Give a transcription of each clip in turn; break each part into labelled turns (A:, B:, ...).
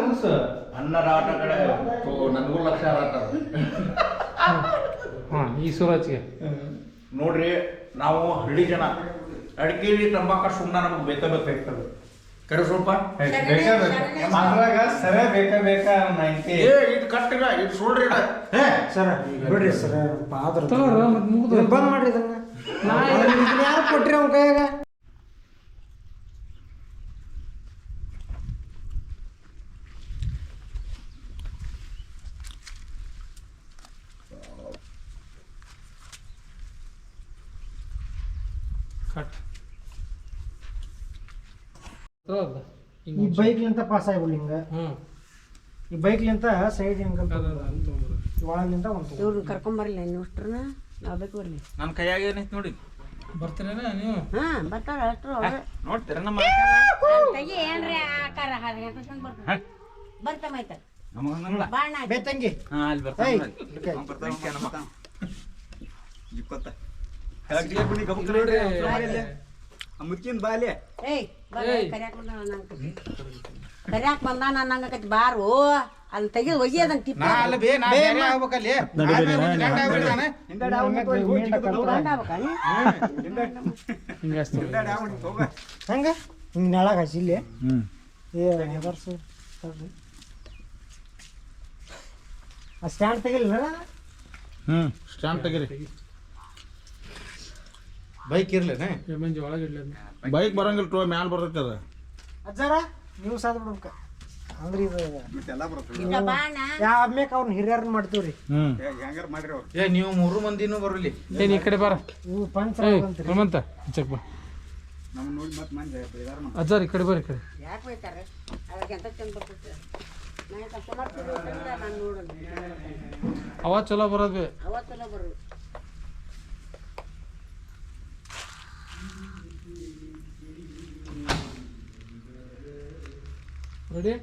A: ಮುಗ್ಸ
B: ಅನ್ನದ ಆಟ ಕಡೆ ನನಗೂ ಲಕ್ಷ ಆಟ
C: ಹಾಂ ಈ ಸೂರಜ್ಗೆ.
B: ನೋಡ್ರಿ ನಾವು ಹಳ್ಳಿ ಜನ. ಅಡಿಕೆ ತಂಬಾಕ ಸುಮ್ಮನೆ ನಮಗೆ ಬೇಕ ಬೇಕಾಗ್ತದೆ. ಕರೆ ಸ್ವಲ್ಪ.
A: ಅದ್ರಾಗ ಸರಿ ಬೇಕಾ ಬೇಕಾ ನೈಂಟಿ
B: ಏ ಇದು ಕಟ್ಟಿಲ್ಲ ಇದು ಸುಳ್ರಿ.
D: ಏ ಸರ್ ಬಿಡ್ರಿ ಸರ್ ಪಾದ್ರ
C: ತಗೋರ ಮತ್ತೆ ಮುಗ್ದು.
D: ಬಂದ್ ಮಾಡ್ರಿ ಇದನ್ನ. ಇದನ್ನ ಯಾರು ಕೊಟ್ರಿ ಅವ್ನ ಕೈಯಾಗ?
C: ಕಟ್
D: ಈ ಬೈಕ್ಲಿಂತ ಪಾಸ್ ಆಗ್ಬಿಡ್ಲಿ ಹಿಂಗ.
C: ಹ್ಞೂ
D: ಈ ಬೈಕ್ಲಿಂತ ಸೈಡ್ ಹಿಂಗ. ಒಳಗಿಂತ ಒಂದು
E: ಇವ್ರನ್ನ ಕರ್ಕೊಂಬರಲ್ಲ ನೀವು ಅಷ್ಟ್ರನ್ನ ನಾವು ಬೇಕು ಬರ್ಲಿ.
B: ನನ್ನ ಕೈಯಾಗ ಏನೈತಿ ನೋಡಿ.
C: ಬರ್ತೀರೇನ ನೀವು?
E: ಹಾ ಬರ್ತಾರ ಅಷ್ಟ್ರು ಅವ್ರು.
B: ನೋಡ್ತೀರ ನಮ್ಮ
E: ತೆಗಿ ಏನ್ರಿ ಆಕಾರ? ಹಾಗೆ ಮೈತ ಬರ್ತಾಮ ಆಯ್ತ ಬಾಣ
D: ಬೇ ತಂಗಿ.
B: ಹಾ ಅಲ್ಲಿ
D: ಏಯ್!
A: ಮುಚ್ಚಿನ ಬಾಲೆ
E: ಏಯ್. ಕರ್ಯಾಕ್ ಬಂದ ಕರ್ಯಾಕ್ ಬಂದ ಅನ್ನಂಗಕತಿ ಬಾರು. ಅಲ್ಲಿ ತೆಗೆದು ಒಗಿ ಅದನ್ನ ತಿಪ್ಪ
B: ಅಲ್ಲ ಬೇ ನಾ ಬೇರೆ ಆಗ್ಬೇಕಲ್ಲಿ. ನಾನು.
C: ಹಿಂಗೆ
D: ನೆಳಗ ಹಸಿ ಇಲ್ಲಿ. ಏ ಆ ಸ್ಟ್ಯಾಂಡ್ ತೆಗಿಲ್ಲ
B: ಹ್ಮ್ ಸ್ಟ್ಯಾಂಡ್ ತೆಗೀರಿ. ಬೈಕ್ ಇರ್ಲೇನೆ?
C: ಮಂಜಿ ಒಳಗೆ ಇಡ್ಲಿ
B: ಬೈಕ್ ಬರಂಗಿಲ್ಲ ಟೋ ಮ್ಯಾಲ ಬರ್ತೈತೆ ಅದು.
D: ಅಜ್ಜಾರ ನೀವು ಸಾದ್ ಬಿಡ್ಬೇಕ. ಅಂದ್ರೆ ಇದು ಆದ್ಮೇಕ ಅವ್ನ ಹಿರಿಯರ್ನ ಮಾಡ್ತೀವಿ
B: ಹ್ಮ್.
A: ಹೆಂಗಾರ ಮಾಡ್ರಿ ಅವ್ರು?
B: ಏ ನೀವು ಮೂರು ಮಂದಿನೂ ಬರಲಿ.
C: ಏನ್ ಈ ಕಡೆ ಬರ.
D: ಇವು ಪಂಚ
C: ಹನುಮಂತ ಚೆಕ್ ಬಾ.
A: ನಮ್ಮ ನೋಡಿ ಮತ್ತೆ ಮಂದಿ ಬೇದಾರ
C: ಅಜ್ಜಾರ್ ಈ ಕಡೆ ಬರ್ರಿ ಈ ಕಡೆ.
E: ಯಾಕೆ ಬೈತಾರೆ? ಚಂದ ಅಂತಂದ್ರೆ ನಾನು ನೋಡೋಣ
C: ಅವ ಚಲೋ ಬರೋದು.
E: ಬರೋದು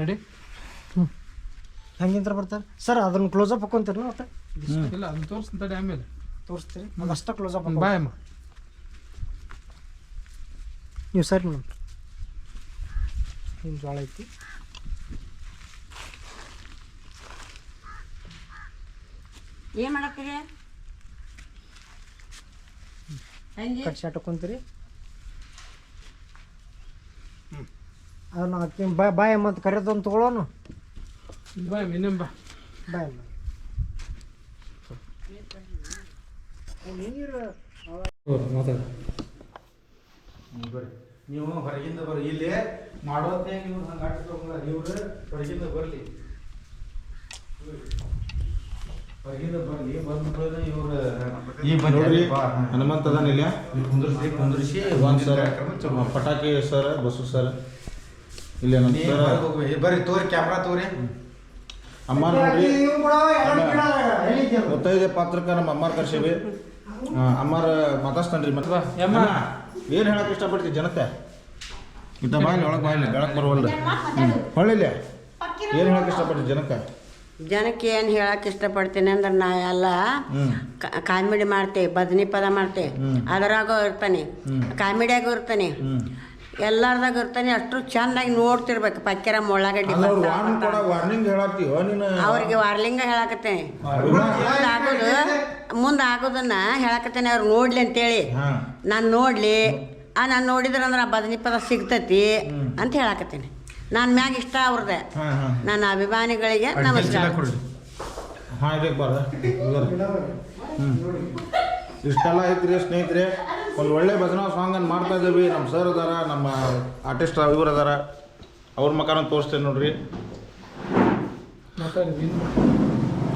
C: ರೆಡಿ ಹ್ಞೂ
D: ಹಂಗಿಂತ್ರ ಬರ್ತಾರೆ? ಸರ್ ಅದನ್ನು ಕ್ಲೋಸ್ ಅಪ್ ಹಾಕೊಂತೀರಿ ಮತ್ತೆ?
C: ಇಲ್ಲ ಅದನ್ನ ತೋರಿಸ್ತಂತ ಆಮೇಲೆ.
D: ತೋರಿಸ್ತೀರಿ. ಅದಷ್ಟ ಕ್ಲೋಸ್ ಅಪ್
C: ಬಾಯ್ ಅಮ್ಮ.
D: ನೀವು ಸರಿ ಮೇಡಮ್ ನಿಮ್ಮ ಜೋಳ ಐತಿ?
E: ಏನು ಮಾಡಕ್ಕೆ ಹೆಂಗೆ
D: ಕಟ್ ಶಾಟ್ ಹಾಕೊಂತೀರಿ. ಅದನ್ನ ಹಾಕಿ ಬಾಯ್ ಬಾಯ್ ಮತ್ತು ಕರೆದೊಂದು ತೊಗೊಳೋನು.
C: ಬಾಯ್ ಇನ್ನೊಂದು ಬಾ.
D: ಬಾಯ್ ನೀರು
B: ನೀವು ಹೊರಗಿಂದ ಬರ್ರಿ ಇಲ್ಲಿ ಮಾಡೋದೇ ನೀವು ಹಂಗೆ ಆಡ್ಕೊಂಡ್ರ ಇವ್ರು ಹೊರಗಿಂದ ಬರಲಿ. ಹೊರಗಿಂದ ಬರ್ಲಿ ಬಂದ್ಬಿಟ್ರೆ ಇವ್ರು ಈ ಬಂದ್ರಿ ಹನುಮಂತ ಅದಾನ ಇಲ್ಲ? ಕುಂದ್ರಿಸಿ ಕುಂದ್ರಿಸಿ ಒಂದು ಸರ್ ಪಟಾಕಿ ಸರ್ ಬಸು ಸರ್. ಇಲ್ಲಿ ನಮ್ಮ ಸರ್. ಬರ್ರಿ ತೋರಿ ಕ್ಯಾಮ್ರಾ ತೋರಿ. ಅಮ್ಮ ನೋಡ್ರಿ ಗೊತ್ತೈದೆ ಪಾತ್ರಕ್ಕೆ ನಮ್ಮ ಅಮ್ಮಾರ್ ಕರ್ಸೀವಿ. ಅಮ್ಮಾರ ಮಾತಾಡ್ತಾನ್ರಿ ಮತ್ತೆ.
C: ಯಮ್ಮ.
B: ಏನು ಹೇಳಕ್ ಇಷ್ಟಪಡ್ತೀವಿ ಜನತೆ? ಇಂಥ ಬಾಯಿಲಿ ಒಳಗೆ ಬಾಯಿಲಿ ಬೆಳಕ್ ಬರುವಲ್ಲ ಹೊಳ್ಳಿಲ್ಲ ಏನು ಹೇಳಕ್ ಇಷ್ಟಪಡ್ತೀವಿ ಜನಕ್ಕೆ?
E: ಜನಕ್ಕೆ ಏನು ಹೇಳಕ್ ಇಷ್ಟಪಡ್ತೀನಿ ಅಂದ್ರೆ ನಾ ಎಲ್ಲ
B: ಹ್ಮ್.
E: ಕಾಮಿಡಿ ಮಾಡ್ತೆ ಬದನಿ ಪದ ಮಾಡ್ತೆ.
B: ಹ್ಮ್.
E: ಅದರಾಗೂ ಇರ್ತಾನೆ. ಕಾಮಿಡಿಯಾಗೂ ಇರ್ತಾನೆ.
B: ಹ್ಮ್.
E: ಎಲ್ಲಾರ್ದಾಗ ಇರ್ತಾನೆ ಅಷ್ಟು ಚೆನ್ನಾಗಿ ನೋಡ್ತಿರ್ಬೇಕು. ಪಕ್ಕೆರ
B: ಮುಳ್ಳಾಗಡ್ಡಿ ವಾರ್ನಿಂಗ್ ಹೇಳತ್ತೀವ ನೀನು
E: ಅವ್ರಿಗೆ ವಾರ್ಲಿಂಗ ಹೇಳಕತ್ತೇನೆ. ಮುಂದೆ ಆಗೋದು ಮುಂದೆ ಆಗೋದನ್ನ ಹೇಳಕತ್ತೇನೆ ಅವ್ರು ನೋಡ್ಲಿ ಅಂತೇಳಿ. ನಾನು ನೋಡ್ಲಿ. ಆ ನಾನು ನೋಡಿದ್ರೆ ಅಂದ್ರೆ ಆ ಬದನಿ ಪದ ಸಿಗ್ತತಿ ಅಂತ ಹೇಳಕತ್ತೇನೆ. ನಾನು ಮ್ಯಾಗ ಇಷ್ಟ
B: ಅವ್ರದೇ.
E: ನನ್ನ ಅಭಿಮಾನಿಗಳಿಗೆ ನಮಸ್ಕಾರ.
B: ಚೀಲ ಕೊಡ್ರಿ ಹಾಂ ಇದಕ್ಕೆ ಬಾರ ಇಷ್ಟೆಲ್ಲ ಐತ್ರಿ ಸ್ನೇಹಿತರೆ. ಒಂದು ಒಳ್ಳೆ ಭಜನಾ ಸಾಂಗ್ ಅನ್ನು ಮಾಡ್ತಾ ಇದ್ದೀವಿ. ನಮ್ಮ ಸರ್ ಅದಾರ, ನಮ್ಮ ಆರ್ಟಿಸ್ಟ್ ಇವ್ರು ಅದಾರ. ಅವ್ರ ಮಕಾನ ತೋರಿಸ್ತೇನೆ ನೋಡ್ರಿ.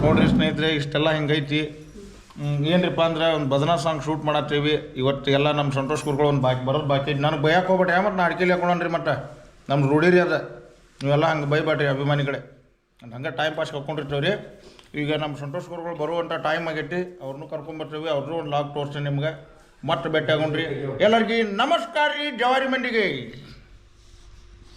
B: ನೋಡ್ರಿ ಸ್ನೇಹಿತರೆ, ಇಷ್ಟೆಲ್ಲ ಹಿಂಗೈತಿ. ಏನ್ರಿಪ್ಪ ಅಂದ್ರೆ ಒಂದು ಭಜನಾ ಸಾಂಗ್ ಶೂಟ್ ಮಾಡತ್ತೀವಿ. ಇವತ್ತು ಎಲ್ಲ ನಮ್ಮ ಸಂತೋಷ್ ಗುರುಗಳು ಒಂದು ಬಾಕಿ ಬರೋದು ಬಾಕಿ. ನನಗೆ ಬೈಯಕ್ಕೆ ಹೋಗ್ಬೇಟ್ರಿ ಮತ್ತು ನಾ ಅಡ್ಕೆಲಿ ಹಾಕೊಂಡ್ರಿ ಮತ್ತೆ? ನಮ್ಮ ರೂಢಿರಿ ಅದ. ನೀವೆಲ್ಲ ಹಂಗೆ ಬೈಬೇಡ್ರಿ ಅಭಿಮಾನಿಗಳೇ. ಹಂಗೆ ಟೈಮ್ ಪಾಸ್ ಕರ್ಕೊಂಡಿರ್ತೀವಿ ರೀ ಈಗ ನಮ್ಮ ಸಂತೋಷ್ ಗುರುಗಳು ಬರುವಂಥ ಟೈಮ್ ಆಗೈತಿ. ಅವ್ರನ್ನೂ ಕರ್ಕೊಂಬರ್ತೀವಿ ಅವ್ರನ್ನೂ ಒಂದು ಲಾಗ್ ತೋರಿಸ್ತೀನಿ ನಿಮ್ಗೆ. ಮತ್ತೆ ಭೇಟಿ ಆಗೋಣ್ರಿ ಎಲ್ಲರಿಗೂ ನಮಸ್ಕಾರ ರೀ ಜವಾರಿ ಮಂದಿಗೆ.